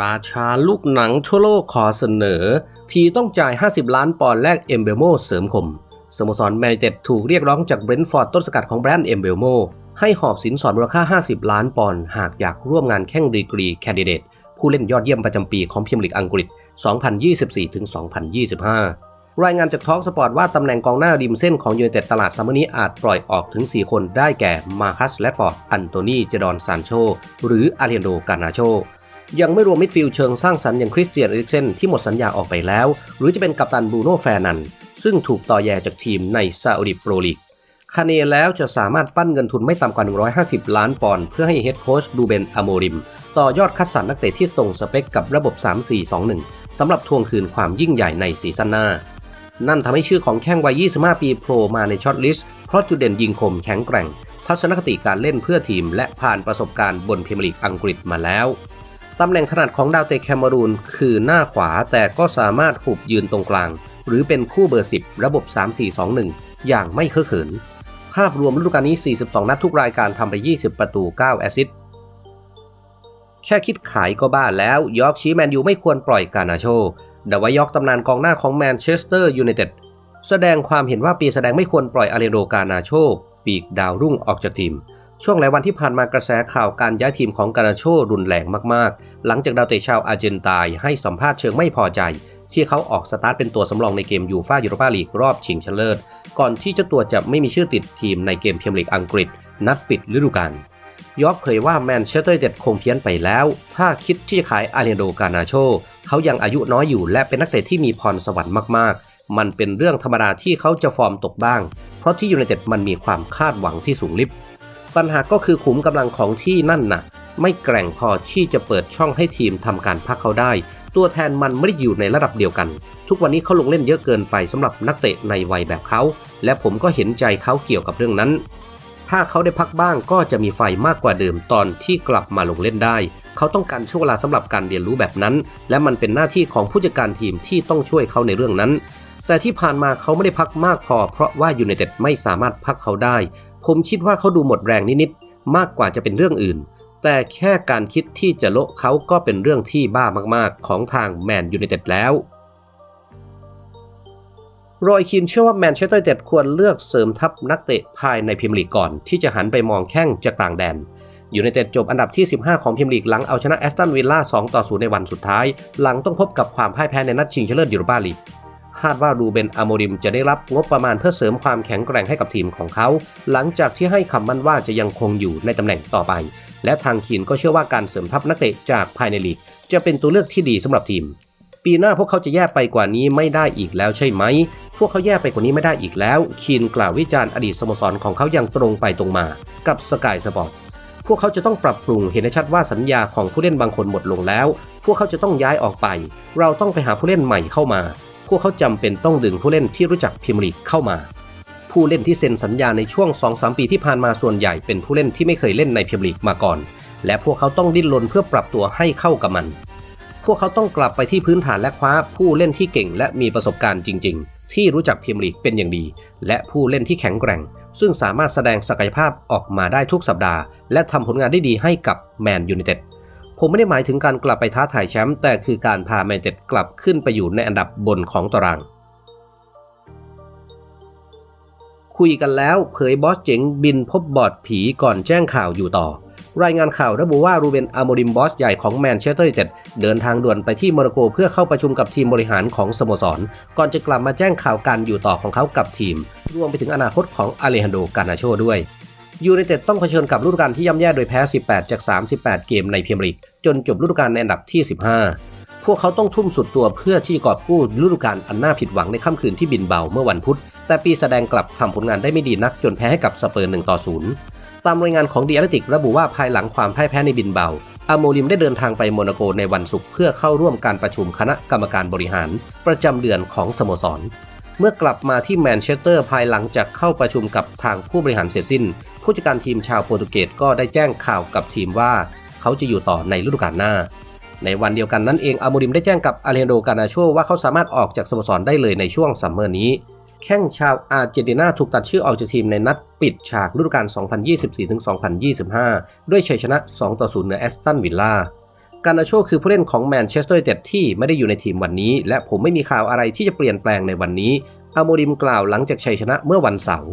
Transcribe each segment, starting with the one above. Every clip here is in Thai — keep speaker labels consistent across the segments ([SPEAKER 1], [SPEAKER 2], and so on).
[SPEAKER 1] ราชาลูกหนังทั่วโลกขอเสนอ พีต้องจ่าย 50 ล้านปอนด์แลกเอมเบลโมเสริมคม สโมสรแมนเต็ดถูกเรียกร้องจากเบรนท์ฟอร์ดต้นสกัดของแบรนด์เอมเบลโมให้หอบสินสอดมูลค่า 50 ล้านปอนด์หากอยากร่วมงานแข่งดีกรีแคนดิเดตผู้เล่นยอดเยี่ยมประจำปีของพรีเมียร์ลีกอังกฤษ 2024-2025 รายงานจากท็อกสปอร์ตว่าตำแหน่งกองหน้าริมเส้นของยูไนเต็ดตลาดซัมเมอร์นี้อาจปล่อยออกถึง 4 คนได้แก่ มาคัสแรดฟอร์ด อันโตนี เจดอน ซานโช หรืออาเรียนโด กานาโช ยังไม่รวมมิดฟิลด์เชิงสร้างสรรค์อย่างคริสเตียนเอริกเซนที่หมดสัญญาออกไปแล้ว หรือจะเป็นกัปตันบูโน่แฟร์นัน ซึ่งถูกต่อแยจากทีมในซาอุดิโปรลีกคาเนแล้วจะสามารถปั้นเงินทุนไม่ต่ำกว่า 150 ล้านปอนด์เพื่อให้เฮดโค้ชดูเบนอโมริม ต่อยอดคัดสรรนักเตะที่ตรงสเปคกับระบบ 3-4-2-1 สำหรับทวงคืนความยิ่งใหญ่ในซีซั่นหน้า นั่นทำให้ชื่อของแข้งวัย 25 ปีโผล่มาในช็อตลิสต์เพราะจุดเด่นยิงคมแข็งแกร่ง ทัศนคติการเล่นเพื่อทีมและผ่านประสบการณ์บนพรีเมียร์ลีกอังกฤษมาแล้ว ตำแหน่งถนัดของดาวเตะแคเมรูนคือหน้าขวาแต่ก็สามารถหุบยืนตรงกลาง หรือเป็นคู่เบอร์ 10 ระบบ 3-4-2-1 อย่างไม่เคอะเขิน ภาพรวมฤดูกาลนี้ 42 นัดทุกรายการทำไป 20 ประตู 9 แอสซิสต์แค่คิดขายก็บ้าแล้วยอร์กชี้แมนยูไม่ควรปล่อยกานาโชดาวายอกตำนานกองหน้าของแมนเชสเตอร์ยูไนเต็ดแสดงความเห็นว่าปีแสดงไม่ควรปล่อยอาเรโดกานาโชปีกดาวรุ่งออกจากทีม ช่วงหลายวันที่ผ่านมากระแสข่าวการย้ายทีมของกานาโชรุนแรงมากๆ หลังจากดาวเตะชาวอาร์เจนตายให้สัมภาษณ์เชิงไม่พอใจ ที่เขาออกสตาร์ทเป็นตัวสำรองในเกมยูฟ่ายูโรปาลีกรอบชิงชนะเลิศ ก่อนที่เจ้าตัวจะไม่มีชื่อติดทีมในเกมพรีเมียร์ลีกอังกฤษ นัดปิดฤดูกาลยอร์กเผยว่าแมนเชสเตอร์ยูไนเต็ดคงเพี้ยนไปแล้ว ถ้าคิดที่จะขายอาเรโดกานาโชเขายังอายุน้อยอยู่และเป็นนักเตะที่มีพรสวรรค์มากๆมันเป็นเรื่องธรรมดาที่เขาจะฟอร์มตกบ้าง เพราะที่ยูไนเต็ดมันมีความคาดหวังที่สูงลิบ ปัญหาก็คือขุมกำลังของที่นั่นน่ะ ไม่แกร่งพอที่จะเปิดช่องให้ทีมทำการพักเขาได้ ตัวแทนมันไม่ได้อยู่ในระดับเดียวกัน ทุกวันนี้เขาลงเล่นเยอะเกินไปสำหรับนักเตะในวัยแบบเขา และผมก็เห็นใจเขาเกี่ยวกับเรื่องนั้น ถ้าเขาได้พักบ้างก็จะมีไฟมากกว่าเดิมตอนที่กลับมาลงเล่นได้ เขาต้องการช่วงเวลาสำหรับการเรียนรู้แบบนั้น และมันเป็นหน้าที่ของผู้จัดการทีมที่ต้องช่วยเขาในเรื่องนั้นแต่ที่ผ่านมาเขาไม่ได้พักมากพอเพราะว่ายูไนเต็ดไม่สามารถพักเขาได้ ผมคิดว่าเขาดูหมดแรงนิดๆมากกว่าจะเป็นเรื่องอื่น แต่แค่การคิดที่จะโละเขาก็เป็นเรื่องที่บ้ามากๆของทางแมนยูไนเต็ดแล้วรอยคินเชื่อว่าแมนเชสเตอร์เต็ดควรเลือกเสริมทัพนักเตะภายในพรีเมียร์ลีกก่อน ที่จะหันไปมองแข้งจากต่างแดนยูไนเต็ดจบอันดับที่ 15 ของพรีเมียร์ลีกหลังเอาชนะแอสตันวิลล่า 2 ต่อ 0 ในวันสุดท้าย หลังต้องพบกับความพ่ายแพ้ในนัดชิงชนะเลิศยูโรปาลีก คาดว่ารูเบนอโมริมจะได้รับงบประมาณเพื่อเสริมความแข็งแกร่งให้กับทีมของเขา หลังจากที่ให้คำมั่นว่าจะยังคงอยู่ในตำแหน่งต่อไป และทางคีนก็เชื่อว่าการเสริมทัพนักเตะจากภายในลีก จะเป็นตัวเลือกที่ดีสำหรับทีม ปีหน้าพวกเขาจะแย่ไปกว่านี้ไม่ได้อีกแล้วใช่ไหม พวกเขาแย่ไปกว่านี้ไม่ได้อีกแล้ว คีนกล่าววิจารณ์อดีตสโมสรของเขาอย่างตรงไปตรงมา กับสกายสปอร์ตพวกเขาจะต้องปรับปรุงเห็นได้ชัดว่าสัญญาของผู้เล่นบางคนหมดลงแล้ว พวกเขาจะต้องย้ายออกไป เราต้องไปหาผู้เล่นใหม่เข้ามา พวกเขาจำเป็นต้องดึงผู้เล่นที่รู้จักพรีเมียร์ลีกเข้ามา ผู้เล่นที่เซ็นสัญญาในช่วง 2-3 ปีที่ผ่านมาส่วนใหญ่เป็นผู้เล่นที่ไม่เคยเล่นในพรีเมียร์ลีกมาก่อน และพวกเขาต้องดิ้นรนเพื่อปรับตัวให้เข้ากับมัน พวกเขาต้องกลับไปที่พื้นฐานและคว้าผู้เล่นที่เก่งและมีประสบการณ์จริง ๆ ที่รู้จักพรีเมียร์ลีกเป็นอย่างดี และผู้เล่นที่แข็งแกร่ง ซึ่งสามารถแสดงศักยภาพออกมาได้ทุกสัปดาห์ และทำผลงานได้ดีให้กับแมนยูไนเต็ด ผมไม่ได้หมายถึงการกลับไปท้าทายแชมป์แต่คือการพาแมนยูไนเต็ดกลับขึ้นไปอยู่ในอันดับบนของตาราง คุยกันแล้วเผยบอสเจ๋งบินพบบอดผีก่อนแจ้งข่าวอยู่ต่อ รายงานข่าวระบุว่ารูเบนอาโมริมบอสใหญ่ของแมนเชสเตอร์ยูไนเต็ดเดินทางด่วนไปที่โมร็อกโกเพื่อเข้าประชุมกับทีมบริหารของสโมสร ก่อนจะกลับมาแจ้งข่าวการอยู่ต่อของเขากับทีม รวมไปถึงอนาคตของอาเลฮันโดกานาโชด้วยยูไนเต็ดต้องเผชิญกับฤดูกาลที่ย่ำแย่โดยแพ้ 18 จาก 38 เกมในพรีเมียร์ลีก จนจบฤดูกาลในอันดับที่ 15 พวกเขาต้องทุ่มสุดตัวเพื่อที่กอบกู้ฤดูกาลอันน่าผิดหวังในค่ำคืนที่บินเบาเมื่อวันพุธ แต่ปีแสดงกลับทำผลงานได้ไม่ดีนักจนแพ้ให้กับสเปอร์1ต่อ0ตามรายงานของดีอาร์ติกระบุว่าภายหลังความพ่ายแพ้ในบินเบาอาโมริมได้เดินทางไปโมนาโกในวันศุกร์เพื่อเข้าร่วมการประชุมคณะกรรมการบริหาร ประจำเดือนของสโมสร เมื่อกลับมาที่แมนเชสเตอร์ภายหลังจากเข้าประชุมกับทางผู้บริหารเสร็จสิ้น ผู้จัดการทีมชาวโปรตุเกสก็ได้แจ้งข่าวกับทีมว่า เขาจะอยู่ต่อในฤดูกาลหน้า ในวันเดียวกันนั้นเองอาโมริมได้แจ้งกับอาเลโดกานาโชว่าเขาสามารถออกจากสโมสรได้เลยในช่วงซัมเมอร์นี้ แข้งชาวอาร์เจนตินาถูกตัดชื่อออกจากทีมในนัดปิดฉากฤดูกาล 2024-2025 ด้วยชัยชนะ2-0เหนือแอสตันวิลล่าการนาโชคือผู้เล่นของแมนเชสเตอร์ยูไนเต็ดที่ไม่ได้อยู่ในทีมวันนี้ และผมไม่มีข่าวอะไรที่จะเปลี่ยนแปลงในวันนี้อาโมริมกล่าวหลังจากชัยชนะเมื่อวันเสาร์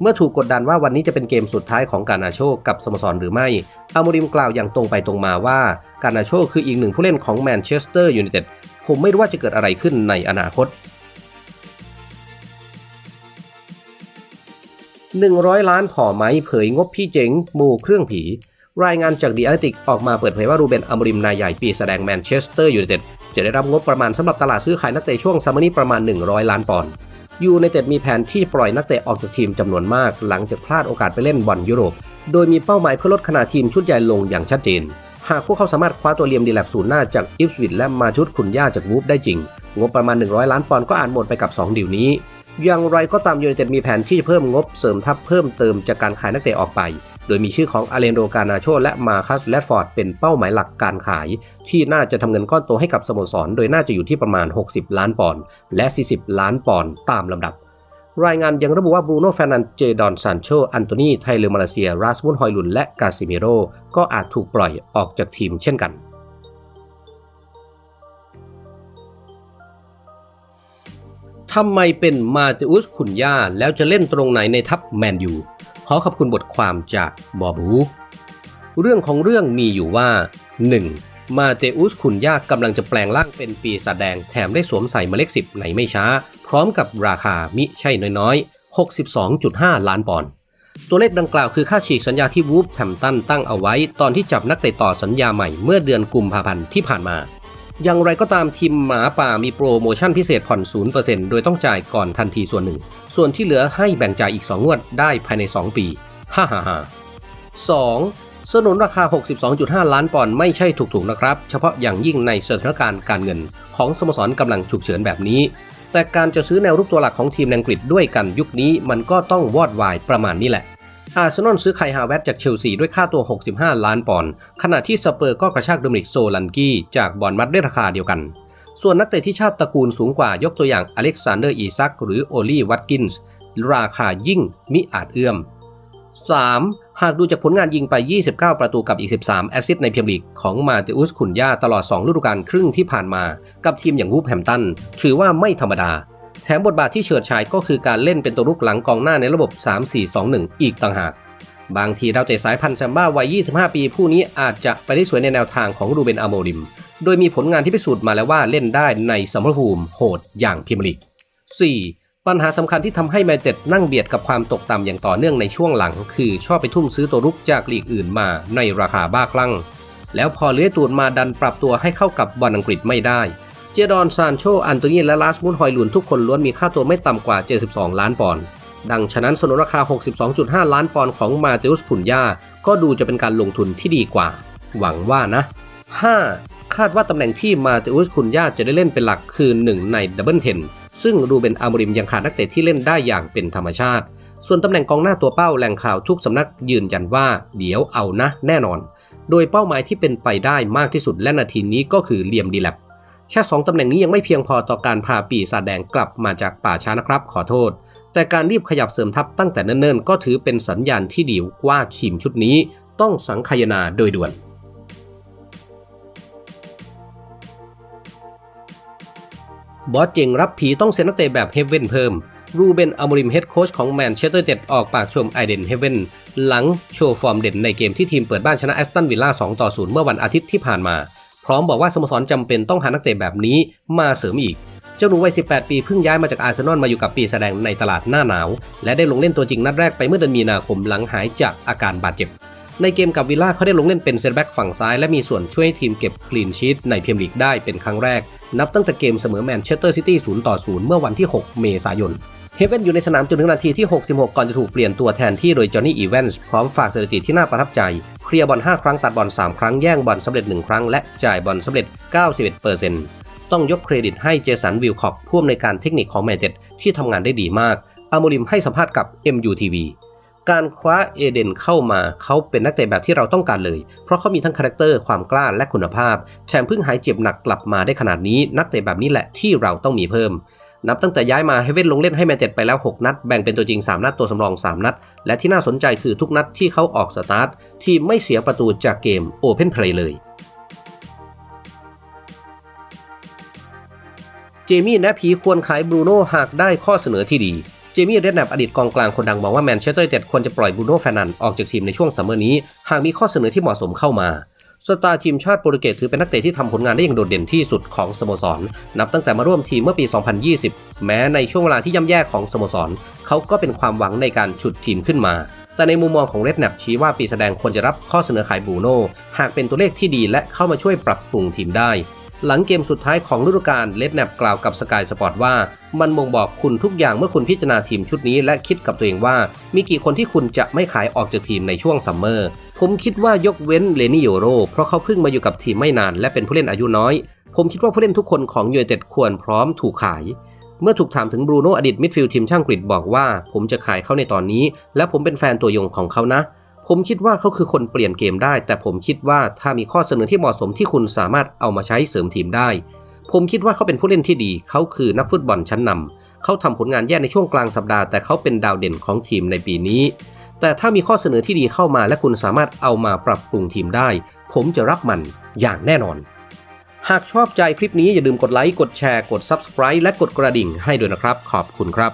[SPEAKER 1] เมื่อถูกกดดันว่าวันนี้จะเป็นเกมสุดท้ายของการนาโชกับสโมสรหรือไม่อาโมริมกล่าวอย่างตรงไปตรงมาว่าการนาโชคืออีกหนึ่งผู้เล่นของแมนเชสเตอร์ยูไนเต็ดผมไม่รู้ว่าจะเกิดอะไรขึ้นในอนาคต 100 ล้านผอไหมเผยงบพี่เจ๋งหมู่เครื่องผีรายงานจากดีอาร์ติกออกมาเปิดเผยว่ารูเบนอมริมนายใหญ่ปีแสดงแมนเชสเตอร์ยูไนเต็ดจะได้รับงบประมาณสำหรับตลาดซื้อขายนักเตะช่วงซัมเมอร์นี้ประมาณ 100 ล้านปอนด์ ยูไนเต็ดมีแผนที่ปล่อยนักเตะออกจากทีมจำนวนมาก หลังจากพลาดโอกาสไปเล่นบอลยุโรป โดยมีเป้าหมายเพื่อลดขนาดทีมชุดใหญ่ลงอย่างชัดเจน หากพวกเขาสามารถคว้าตัวเลียมดีแลบศูนย์หน้าจากอิฟสวิตและมาชุดขุนย่าจากวูฟได้จริง งบประมาณ 100 ล้านปอนด์ก็อ่านหมดไปกับ 2ดีลนี้ อย่างไรก็ตามยูไนเต็ดมีแผนที่จะเพิ่มงบเสริมทัพเพิ่มเติมจากการขายนักเตะออกไป โดยมีชื่อของอาเลนโดกานาโชและมาคัสแลดฟอร์ดเป็นเป้าหมายหลักการขาย ที่น่าจะทำเงินก้อนโตให้กับสโมสร โดยน่าจะอยู่ที่ประมาณ 60 ล้านปอนด์และ 40 ล้านปอนด์ตามลำดับ รายงานยังระบุว่าบรูโน่แฟนันเจดอนซานโชอันโตนีไทเลอร์มาเลเซีย ราสมุนฮอยลุน และกาซิเมโรก็อาจถูกปล่อยออกจากทีมเช่นกันทำไมเป็นมาเตอุสขุนย่าแล้วจะเล่นตรงไหนในทัพแมนยู ขอขอบคุณบทความจากบอบู เรื่องของเรื่องมีอยู่ว่า 1. มาเตอุสขุนยากำลังจะแปลงร่างเป็นปีศาจแดงแถมได้สวมใส่หมายเลขสิบในไม่ช้า พร้อมกับราคามิใช่น้อยๆ 62.5 ล้านปอนด์ตัวเลขดังกล่าวคือค่าฉีกสัญญาที่วูฟแทมตันตั้งเอาไว้ ตอนที่จับนักเตะต่อสัญญาใหม่เมื่อเดือนกุมภาพันธ์ที่ผ่านมา อย่างไรก็ตามทีมหมาป่ามีโปรโมชั่นพิเศษผ่อน 0%โดยต้องจ่ายก่อนทันทีส่วนหนึ่ง ส่วนที่เหลือให้แบ่งจ่ายอีก 2 งวดได้ภายใน 2 ปี ฮ่าฮ่าฮ่าสองสนุนราคา 62.5 ล้านปอนด์ไม่ใช่ถูกๆนะครับ เฉพาะอย่างยิ่งในสถานการณ์การเงิน ของสโมสรกำลังฉุกเฉินแบบนี้ แต่การจะซื้อแนวรุกตัวหลักของทีมอังกฤษด้วยกันยุคนี้มันก็ต้องวอดวายประมาณนี้แหละ อาร์เซนอลซื้อไคฮาเวตจากเชลซีด้วยค่าตัว 65 ล้านปอนด์ ขณะที่สเปอร์ก็กระชากโดมินิกโซลันกี้จากบอลมัดด้วยราคาเดียวกัน ส่วนนักเตะที่ชาติตระกูลสูงกว่ายกตัวอย่างอเล็กซานเดอร์อีซักหรือโอลีวัตกินส์ราคายิ่งมิอาจเอื้อม 3. หากดูจากผลงานยิงไป 29 ประตูกับอีก 13 แอสซิสต์ในพรีเมียร์ลีกของมาเตอุสขุนย่าตลอด 2 ฤดูกาลครึ่งที่ผ่านมา กับทีมอย่างวูฟแฮมตัน ถือว่าไม่ธรรมดา แถมบทบาทที่เฉิดฉายก็คือการเล่นเป็นตัวรุกหลังกองหน้าในระบบ 3-4-2-1 อีกต่างหาก บางทีเราเตะสายพันธุ์แซมบ้าวัย 25 ปีผู้นี้อาจจะไปได้สวยในแนวทางของรูเบนอาโมริม โดยมีผลงานที่พิสูจน์มาแล้วว่าเล่นได้ในสมรภูมิโหดอย่างพรีเมียร์ลีก 4. ปัญหาสำคัญที่ทำให้แมนเต็ดนั่งเบียดกับความตกต่ำอย่างต่อเนื่องในช่วงหลัง คือชอบไปทุ่มซื้อตัวรุกจากลีกอื่นมาในราคาบ้าคลั่งแล้วพอเลื้อยตูดมาดันปรับตัวให้เข้ากับบอลอังกฤษไม่ได้ เจดอนซานโช อันโตนีและลาสมุนฮอยลุนทุกคนล้วนมีค่าตัวไม่ต่ำกว่า 72 ล้านปอนด์ ดังฉะนั้นสนุนราคา 62.5 ล้านปอนด์ของมาเตอุสพุนยาก็ดูจะเป็นการลงทุนที่ดีกว่า หวังว่านะ 5. คาดว่าตำแหน่งที่มาเตอุสพุนยาจะได้เล่นเป็นหลักคือหนึ่งในดับเบิลเทนซึ่งรูเบนอาโมริมยังขาดนักเตะที่เล่นได้อย่างเป็นธรรมชาติ ส่วนตำแหน่งกองหน้าตัวเป้าแหล่งข่าวทุกสำนักยืนยันว่าเดี๋ยวเอานะแน่นอน โดยเป้าหมายที่เป็นไปได้มากที่สุดและนาทีนี้ก็คือเลียมดีแลบ แค่ 2 ตำแหน่งนี้ยังไม่เพียงพอต่อการพาปีศาจแดงกลับมาจากป่าช้านะครับ ขอโทษ แต่การรีบขยับเสริมทัพตั้งแต่เนิ่นๆ ก็ถือเป็นสัญญาณที่ดีว่าทีมชุดนี้ต้องสังคายนาโดยด่วนบอสเจงรับผีต้องเซ็นนักเตะแบบเฮเว่นเพิ่ม รูเบนอ m มริมเฮดโค้ชของแมนเชสเตอร์เจ็ดออกปากชมไอเดนเฮเว่นหลังโชว์ฟอร์มเด่นในเกมที่ทีมเปิดบ้านชนะแอสตันวิลล่า2ต่อ0เมื่อวันอาทิตย์ที่ผ่านมา พร้อมบอกว่าสโมสรจำเป็นต้องหานักเตะแบบนี้มาเสริมอีก เจ้าหนูวัย 18 ปีเพิ่งย้ายมาจากอาร์เซนอลมาอยู่กับปีแสดงในตลาดหน้าหนาว และได้ลงเล่นตัวจริงนัดแรกไปเมื่อเดือนมีนาคมหลังหายจากอาการบาดเจ็บ ในเกมกับวิลล่าเขาได้ลงเล่นเป็นเซนแบ็กฝั่งซ้ายและมีส่วนช่วยให้ทีมเก็บคลีนชีตในพรีเมียร์ลีกได้เป็นครั้งแรก นับตั้งแต่เกมเสมอแมนเชสเตอร์ซิตี้ 0 ต่อ 0 เมื่อวันที่ 6 เมษายนเฮเว่นอยู่ในสนามจนถึงนาทีที่ 66 ก่อนจะถูกเปลี่ยนตัวแทนที่โดยจอห์นนี่อีแวนส์พร้อมฝากสถิติที่น่าประทับใจ ลียร์บอล5ครั้งตัดบอล3 ครั้งแย่งบอลสำเร็จ 1 ครั้งและจ่ายบอลสำเร็จ 91%ต้องยกเครดิตให้เจสันวิลคอกผู้อำนวยการเทคนิคของแมนเชสเตอร์ที่ทำงานได้ดีมากอาโมริมให้สัมภาษณ์กับ MUTV การคว้าเอเดนเข้ามาเขาเป็นนักเตะแบบที่เราต้องการเลย เพราะเขามีทั้งคาแรคเตอร์ความกล้าและคุณภาพ แถมเพิ่งหายเจ็บหนักกลับมาได้ขนาดนี้ นักเตะแบบนี้แหละที่เราต้องมีเพิ่ม นับตั้งแต่ย้ายมาเฮเว่นลงเล่นให้แมนเต็ดไปแล้ว 6 นัด แบ่งเป็นตัวจริง 3 นัดตัวสำรอง 3 นัด และที่น่าสนใจคือทุกนัดที่เขาออกสตาร์ท ที่ไม่เสียประตูจากเกมโอเพนเพลย์เลย เจมี่และผีควรขายบรูโน่หากได้ข้อเสนอที่ดีเจมี่เรดแนปอดีตกองกลางคนดังมองว่าแมนเชสเตอร์เต็ดควรจะปล่อยบูโน่แฟนันออกจากทีมในช่วงซัมเมอร์นี้ หากมีข้อเสนอที่เหมาะสมเข้ามา สตาร์ทีมชาติโปรตุเกสถือเป็นนักเตะที่ทำผลงานได้อย่างโดดเด่นที่สุดของสโมสร นับตั้งแต่มาร่วมทีมเมื่อปี 2020 แม้ในช่วงเวลาที่ย่ำแย่ของสโมสร เขาก็เป็นความหวังในการฉุดทีมขึ้นมา แต่ในมุมมองของเรดแนปชี้ว่าปีแสดงควรจะรับข้อเสนอขายบูโน่หากเป็นตัวเลขที่ดีและเข้ามาช่วยปรับปรุงทีมได้หลังเกมสุดท้ายของฤดูกาลเลดแนปกล่าวกับสกายสปอร์ตว่า มันบ่งบอกคุณทุกอย่างเมื่อคุณพิจารณาทีมชุดนี้และคิดกับตัวเองว่า มีกี่คนที่คุณจะไม่ขายออกจากทีมในช่วงซัมเมอร์ ผมคิดว่ายกเว้นเลนี่โยโร เพราะเขาเพิ่งมาอยู่กับทีมไม่นานและเป็นผู้เล่นอายุน้อย ผมคิดว่าผู้เล่นทุกคนของยูไนเต็ดควรพร้อมถูกขาย เมื่อถูกถามถึงบรูโน่อดีตมิดฟิลด์ทีมช่างกรีฑบอกว่า ผมจะขายเขาในตอนนี้ และผมเป็นแฟนตัวยงของเขานะ ผมคิดว่าเขาคือคนเปลี่ยนเกมได้ แต่ผมคิดว่าถ้ามีข้อเสนอที่เหมาะสมที่คุณสามารถเอามาใช้เสริมทีมได้ ผมคิดว่าเขาเป็นผู้เล่นที่ดี เขาคือนักฟุตบอลชั้นนำเขาทำผลงานแย่ในช่วงกลางสัปดาห์แต่เขาเป็นดาวเด่นของทีมในปีนี้ แต่ถ้ามีข้อเสนอที่ดีเข้ามาและคุณสามารถเอามาปรับปรุงทีมได้ ผมจะรับมันอย่างแน่นอน หากชอบใจคลิปนี้อย่าลืมกดไลค์ กดแชร์ กด Subscribe และกดกระดิ่งให้ด้วยนะครับ ขอบคุณครับ